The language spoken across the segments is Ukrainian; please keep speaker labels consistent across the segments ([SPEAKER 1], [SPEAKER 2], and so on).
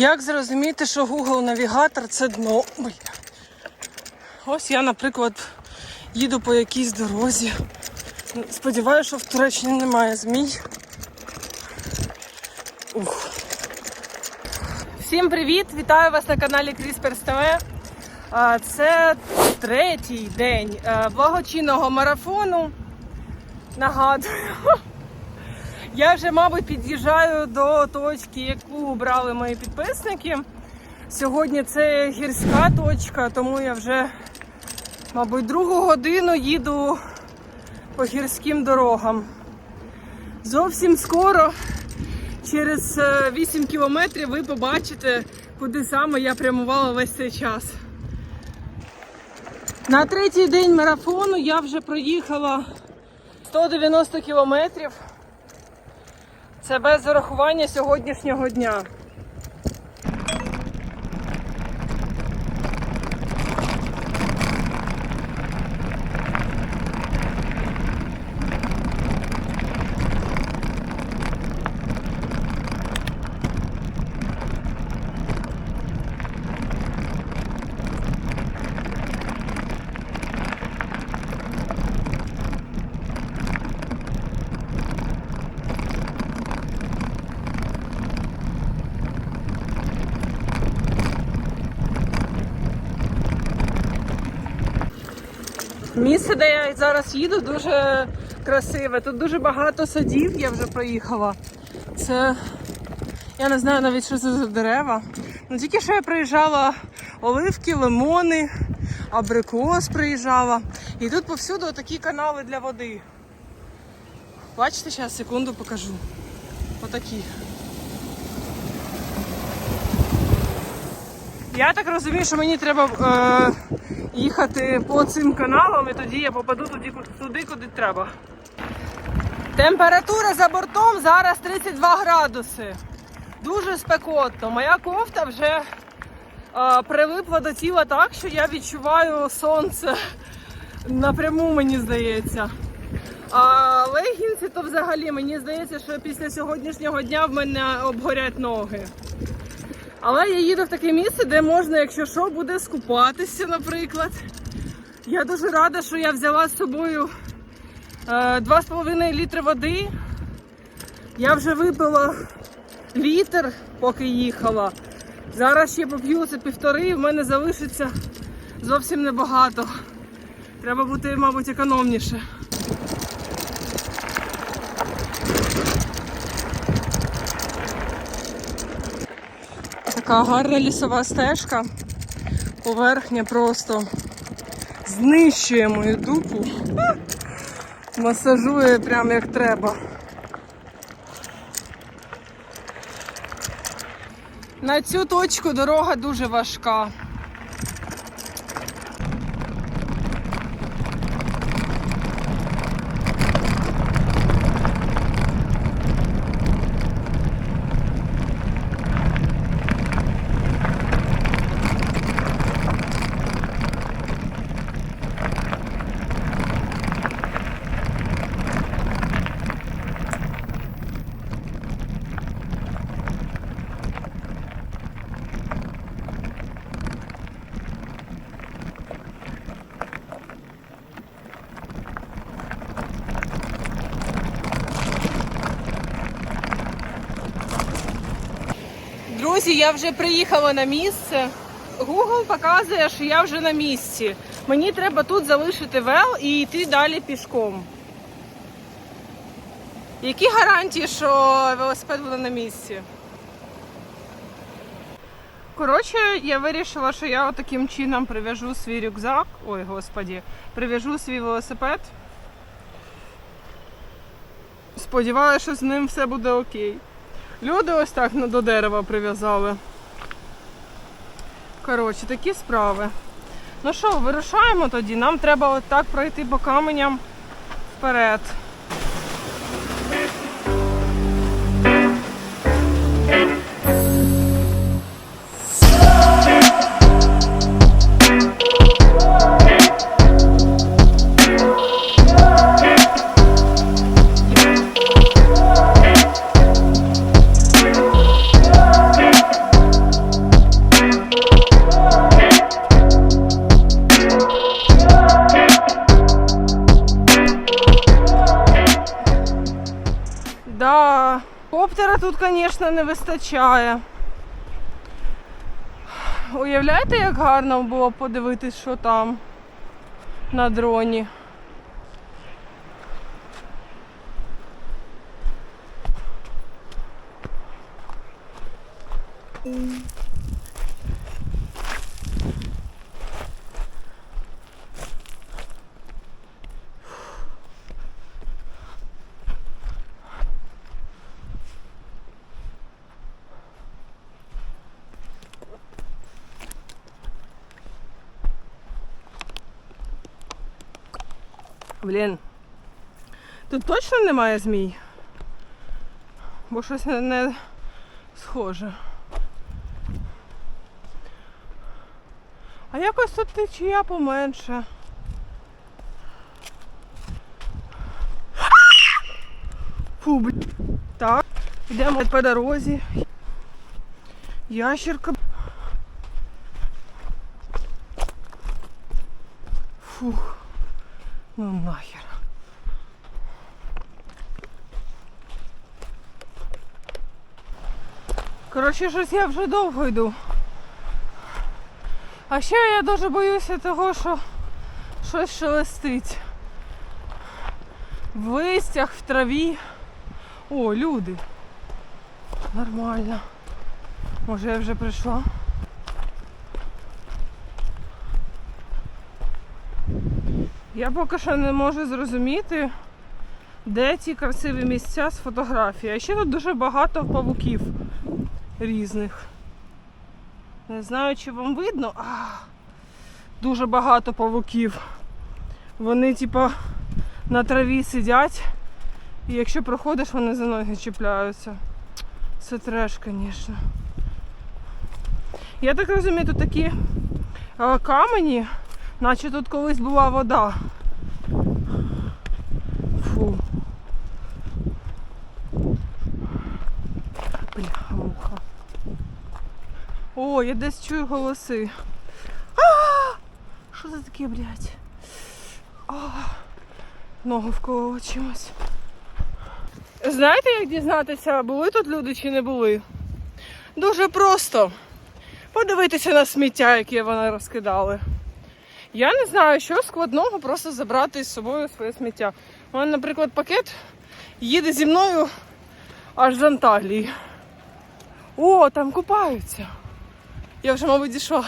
[SPEAKER 1] Як зрозуміти, що Google навігатор це дно? Бля. Ось я, наприклад, їду по якійсь дорозі. Сподіваюся, що в Туреччині немає змій. Ух. Всім привіт! Вітаю вас на каналі Крісперс ТВ. Це третій день е, благочинного марафону. Нагадую. Я вже, мабуть, під'їжджаю до точки, яку брали мої підписники. Сьогодні це гірська точка, тому я вже, мабуть, другу годину їду по гірським дорогам. Зовсім скоро, через е, 8 кілометрів, ви побачите, куди саме я прямувала весь цей час. На третій день марафону я вже проїхала 190 кілометрів. Це без урахування сьогоднішнього дня. Місце, де я зараз їду, дуже красиве. Тут дуже багато садів, я вже проїхала. Це я не знаю навіть, що це за дерева. Ну тільки що я проїжджала оливки, лимони, абрикос приїжджала. І тут повсюду такі канали для води. Бачите, зараз секунду покажу. Отакі. Я так розумію, що мені треба е, їхати по цим каналам, і тоді я попаду туди, туди, куди треба. Температура за бортом зараз 32 градуси. Дуже спекотно. Моя кофта вже е, прилипла до тіла так, що я відчуваю сонце напряму, мені здається. А легінці то взагалі мені здається, що після сьогоднішнього дня в мене обгорять ноги. Але я їду в таке місце, де можна, якщо що, буде скупатися, наприклад. Я дуже рада, що я взяла з собою е, 2,5 літри води. Я вже випила літр, поки їхала. Зараз ще поп'ю це півтори, і в мене залишиться зовсім небагато. Треба бути, мабуть, економніше. Така гарна лісова стежка. Поверхня просто знищує мою дупу. Масажує прямо як треба. На цю точку дорога дуже важка. Друзі, я вже приїхала на місце. Google показує, що я вже на місці. Мені треба тут залишити вел і йти далі пішком. Які гарантії, що велосипед буде на місці? Коротше, я вирішила, що я таким чином прив'яжу свій рюкзак. Ой, господі, прив'яжу свій велосипед. Сподіваюся, що з ним все буде окей. Люди ось так до дерева прив'язали. Коротше, такі справи. Ну що, вирушаємо тоді. Нам треба отак пройти по каменям вперед. Не вистачає. Уявляєте, як гарно було подивитись, що там на дроні. Блін. Тут точно немає змій? Бо щось не, схоже. А якось тут течія поменше. Фу, блін. Так, йдемо по дорозі. Ящерка. Коротше, щось я вже довго йду. А ще я дуже боюся того, що щось шелестить. В листях, в траві. О, люди. Нормально. Може я вже прийшла? Я поки що не можу зрозуміти, де ці красиві місця з фотографії. А ще тут дуже багато павуків різних. Не знаю, чи вам видно. А, дуже багато павуків. Вони, типа, на траві сидять, і якщо проходиш, вони за ноги чіпляються. Це треш, звісно. Я так розумію, тут такі а, камені, наче тут колись була вода. Фу. Бля, муха. О, я десь чую голоси. А! Що це таке, блядь? Ногу вколола чимось. Знаєте, як дізнатися, були тут люди чи не були? Дуже просто. Подивитися на сміття, яке вони розкидали. Я не знаю, що складного просто забрати з собою своє сміття. У мене, наприклад, пакет їде зі мною аж з Анталії. О, там купаються. Я вже, мабуть, дійшла.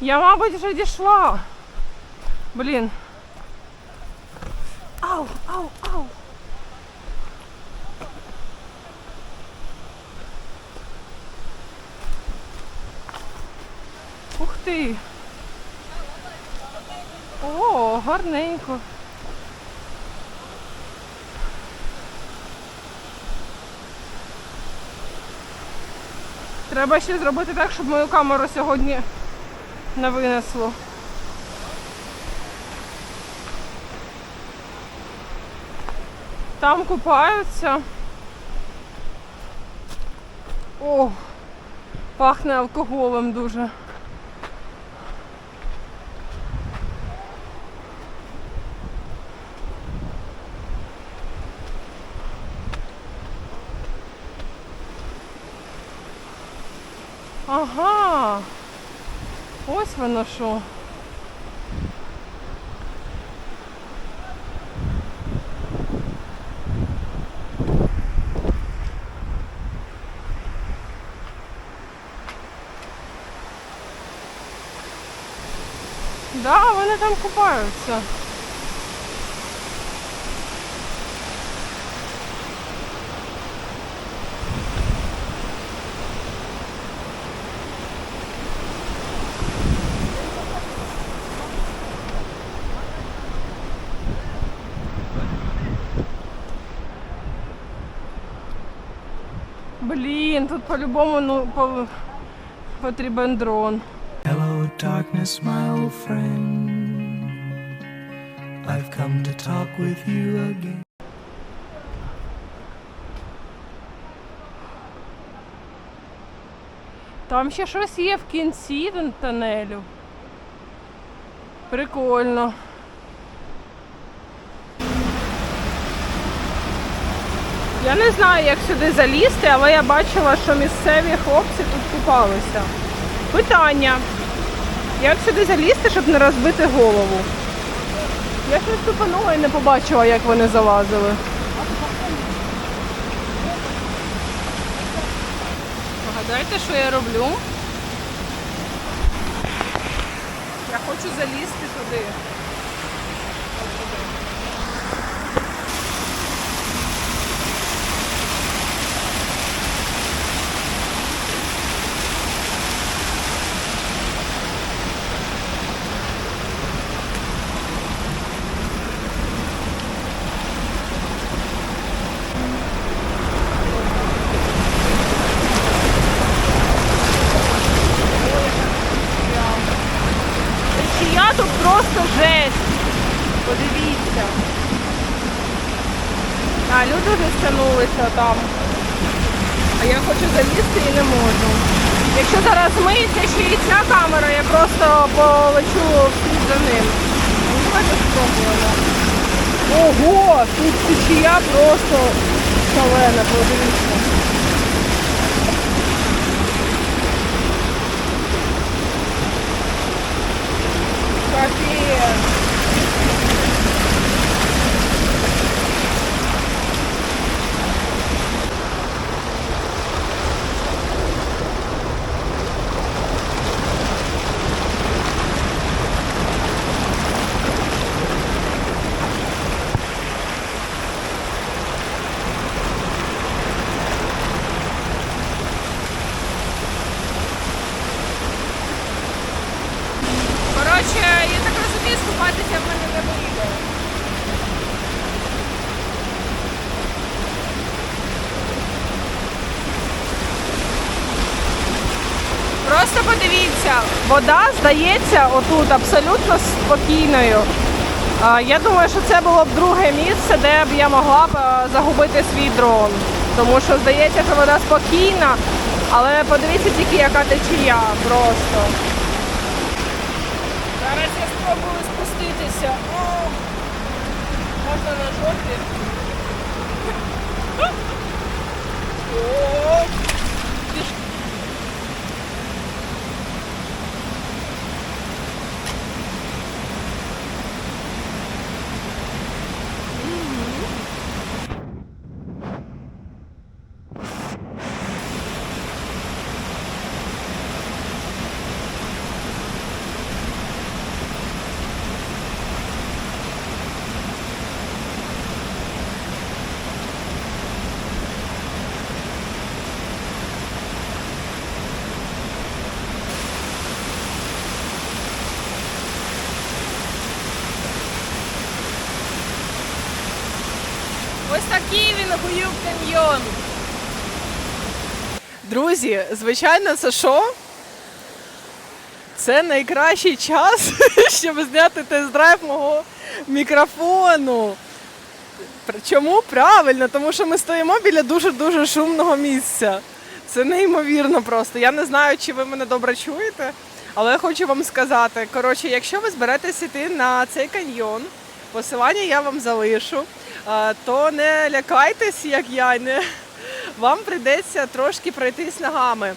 [SPEAKER 1] Я, мабуть, вже дійшла. Блін. Ау, ау, ау. Ух ти. Гарненько. Треба ще зробити так, щоб мою камеру сьогодні не винесло. Там купаються. О, пахне алкоголем дуже. Ага. Ось воно що. Да, вони там купаються. Блін, тут по-любому ну, по... потрібен дрон.
[SPEAKER 2] Hello, darkness, my old friend. I've come to talk with you again.
[SPEAKER 1] Там ще щось є в кінці тун- тунелю. Прикольно. Я не знаю, як сюди залізти, але я бачила, що місцеві хлопці тут купалися. Питання. Як сюди залізти, щоб не розбити голову? Я щось тупанула і не побачила, як вони залазили. Погадайте, що я роблю? Я хочу залізти туди. Течія тут просто жесть. Подивіться. А, люди вже стягнулися там. А я хочу залізти і не можу. Якщо зараз миється ще і ця камера, я просто полечу вслід за ним. Ну, давайте спробуємо. Ого, тут течія просто шалена, подивіться. Капец. Коротше, я так розумію, в мене не вийде. Просто подивіться, вода здається отут абсолютно спокійною. Я думаю, що це було б друге місце, де б я могла б загубити свій дрон. Тому що здається, що вода спокійна, але подивіться тільки, яка течія просто. Зараз я спробую спуститися. О! Можна на жовті. О! Піш- Ось Гуюк каньйон. Друзі, звичайно, це що? Це найкращий час, щоб зняти тест-драйв мого мікрофону. Чому? Правильно, тому що ми стоїмо біля дуже-дуже шумного місця. Це неймовірно просто. Я не знаю, чи ви мене добре чуєте, але я хочу вам сказати. Коротше, якщо ви зберетесь іти на цей каньйон, посилання я вам залишу, то не лякайтесь, як я. Не... Вам прийдеться трошки пройтись ногами.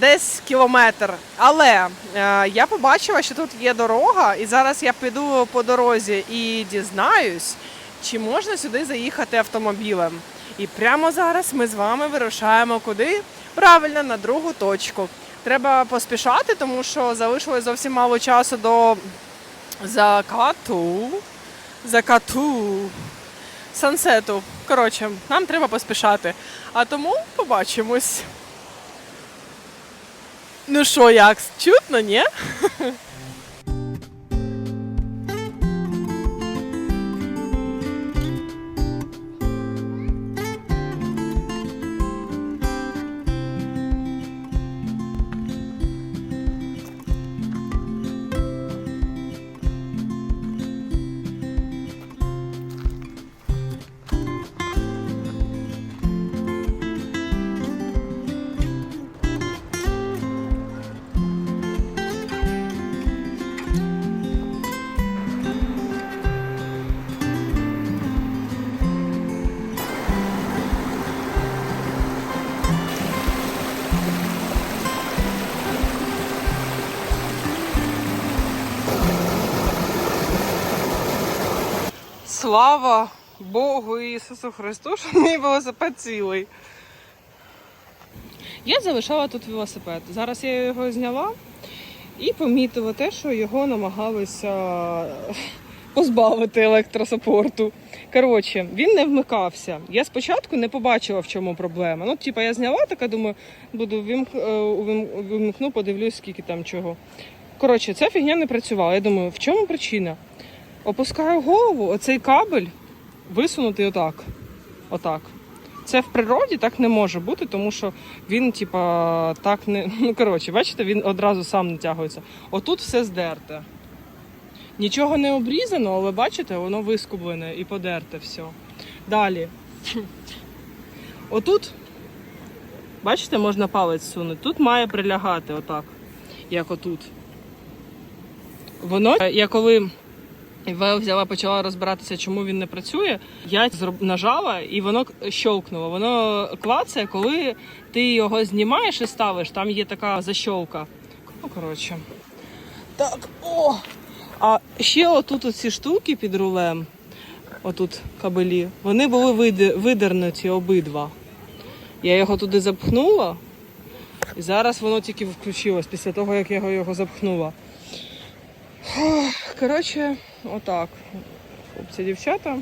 [SPEAKER 1] Десь кілометр. Але е, я побачила, що тут є дорога, і зараз я піду по дорозі і дізнаюсь, чи можна сюди заїхати автомобілем. І прямо зараз ми з вами вирушаємо куди? Правильно, на другу точку. Треба поспішати, тому що залишилось зовсім мало часу до закату. Закату. Сансету. Коротше, нам треба поспішати. А тому побачимось. Ну що, як? Чутно, ні? слава Богу Ісусу Христу, що мій велосипед цілий. Я залишала тут велосипед. Зараз я його зняла і помітила те, що його намагалися позбавити електросапорту. Коротше, він не вмикався. Я спочатку не побачила, в чому проблема. Ну, типа, я зняла, така думаю, буду вимк... е, вимкну, подивлюсь, скільки там чого. Коротше, ця фігня не працювала. Я думаю, в чому причина? Опускаю голову, оцей кабель висунутий отак. Отак. Це в природі так не може бути, тому що він, типа, так не. Ну, коротше, бачите, він одразу сам натягується. Отут все здерте. Нічого не обрізано, але бачите, воно вискублене і подерте все. Далі. Отут, бачите, можна палець сунути. Тут має прилягати отак, як отут. Воно, я коли я взяла, почала розбиратися, чому він не працює. Я нажала і воно щолкнуло. Воно клацає, коли ти його знімаєш і ставиш, там є така защолка. Ну, коротше. Так, о! А ще отут оці штуки під рулем, отут кабелі, вони були видернуті обидва. Я його туди запхнула, і зараз воно тільки включилось після того, як я його запхнула. Коротше, отак. Хлопці, дівчата.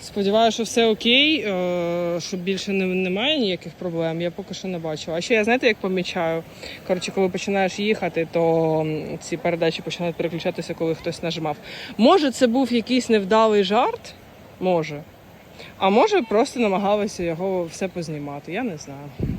[SPEAKER 1] Сподіваюся, що все окей, е, що більше немає ніяких проблем. Я поки що не бачила. А ще я знаєте, як помічаю? Коротше, коли починаєш їхати, то ці передачі починають переключатися, коли хтось нажимав. Може, це був якийсь невдалий жарт? Може. А може, просто намагалися його все познімати. Я не знаю.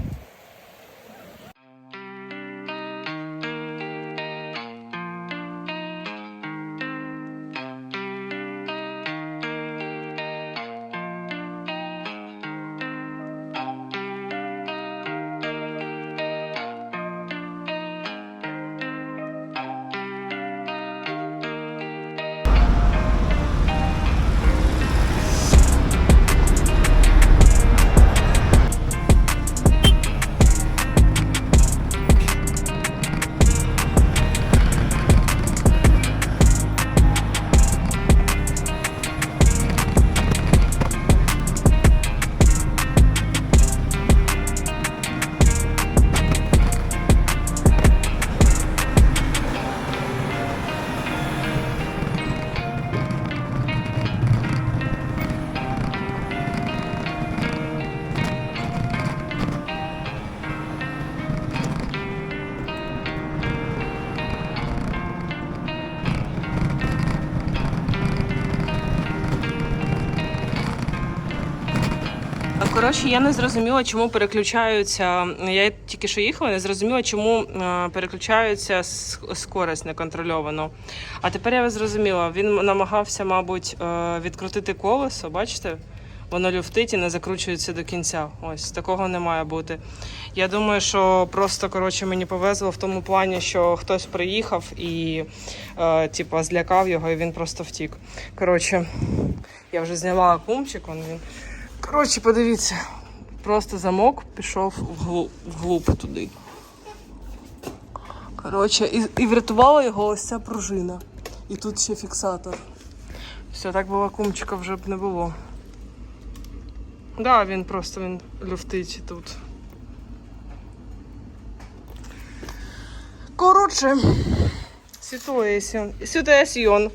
[SPEAKER 1] Коротше, я не зрозуміла, чому переключаються. Я тільки що їхала, не зрозуміла, чому е, переключаються скорость неконтрольовано. А тепер я зрозуміла. Він намагався, мабуть, е, відкрутити колесо. Бачите? Воно люфтить і не закручується до кінця. Ось такого не має бути. Я думаю, що просто коротше мені повезло в тому плані, що хтось приїхав і е, типу, злякав його, і він просто втік. Коротше, я вже зняла акумчик, он він. Коротше, подивіться, просто замок пішов вглуб, вглуб туди. Коротше, і, і врятувала його ось ця пружина. І тут ще фіксатор. Все, так було кумчика вже б не було. Да, він просто він люфтить тут. Коротше, ситуація. Ситуаціон.